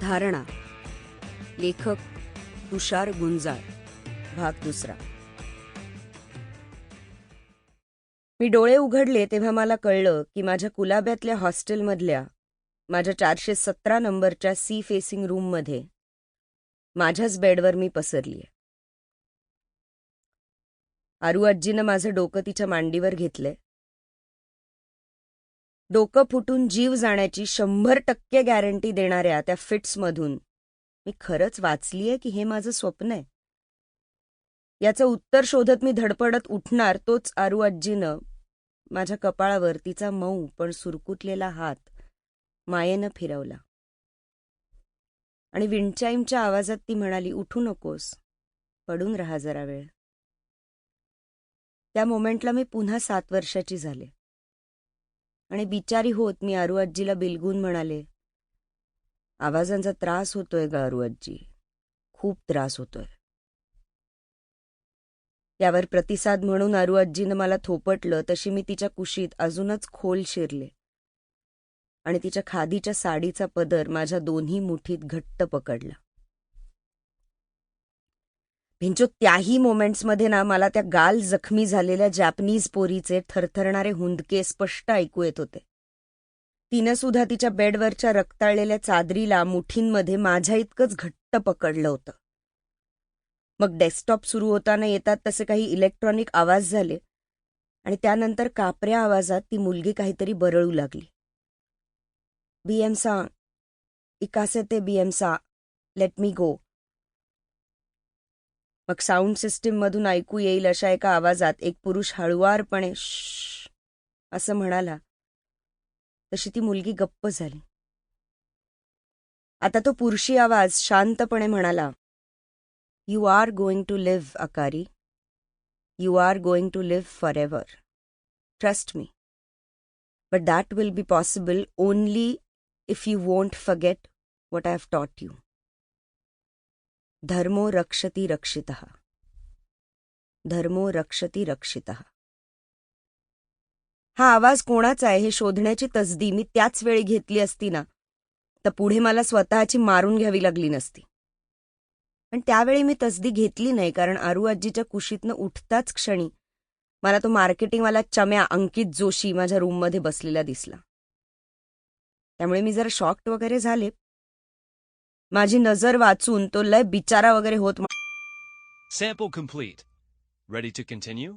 धारणा. लेखक तुषार गुंजाळ. भाग दुसरा. मी डोळे उघडले तेव्हा मला कळलं की माझ्या कुलाब्यातल्या हॉस्टेलमधल्या माझ्या चारशे सतरा नंबरच्या सी फेसिंग रूममध्ये माझ्याच बेडवर मी पसरलीय. आरू आजीनं माझं डोकं तिच्या मांडीवर घेतलंय. डोकं फुटून जीव जाण्याची शंभर टक्के गॅरंटी देणाऱ्या त्या फिट्समधून. मी खरंच वाचलीय की हे माझं स्वप्न आहे. याचं उत्तर शोधत मी धडपडत उठणार तोच आरू आजीनं माझ्या कपाळावर तिचा मऊ पण सुरकुतलेला हात मायेनं फिरवला. आणि विंडचाईमच्या आवाजात ती म्हणाली उठू नकोस पडून राहा जरा वेळ. त्या मोमेंटला मी पुन्हा सात वर्षाची झाले. आणि बिचारी होत मी आरू आजीला बिलगून म्हणाले. आवाजांचा त्रास होतोय ग आरू आजी खूप त्रास होतोय. यावर प्रतिसाद म्हणून आरू आजीनं मला थोपटलं तशी मी तिच्या कुशीत अजूनच खोल शिरले. आणि तिच्या खादीच्या साडीचा पदर माझ्या दोन्ही मुठीत घट्ट पकडला. भिंचो त्याही मोमेंट्समध्ये ना मला त्या गाल जखमी झालेल्या जॅपनीज पोरीचे थरथरणारे हुंदके स्पष्ट ऐकू येत होते. तिनं सुद्धा तिच्या बेडवरच्या रक्ताळलेल्या चादरीला मुठींमध्ये माझ्या इतकंच घट्ट पकडलं होतं. मग डेस्कटॉप सुरू होताना येतात तसे काही इलेक्ट्रॉनिक आवाज झाले आणि त्यानंतर कापऱ्या आवाजात ती मुलगी काहीतरी बरळू लागली. बीएमसा इकासे ते बीएमसा लेट मी गो. मग साऊंड सिस्टीममधून ऐकू येईल अशा एका आवाजात एक पुरुष हळुवारपणे असं म्हणाला. तशी ती मुलगी गप्प झाली. आता तो पुरुषी आवाज शांतपणे म्हणाला you are going to live अकारी. You are going to live forever trust me but that will be possible only if you won't forget what I have taught you धर्मो रक्षती रक्षित। धर्मो रक्षती रक्षित। हा आवाज कोणाचा आहे? हे शोधण्याची तसदी मी त्याच वेळी घेतली असती ना तर पुढे मला स्वतःची मारून घ्यावी लागली नसती. पण त्यावेळी मी तसदी घेतली नाही कारण आरू आजीच्या कुशीतनं उठताच क्षणी मला तो मार्केटिंगवाला चम्या अंकित जोशी माझ्या रूममध्ये बसलेला दिसला. त्यामुळे मी जरा शॉक्ट वगैरे झाले माझी नजर वाचून तो लय बिचारा वगैरे होत सेपो कंप्लीट रेडी टू कंटिन्यू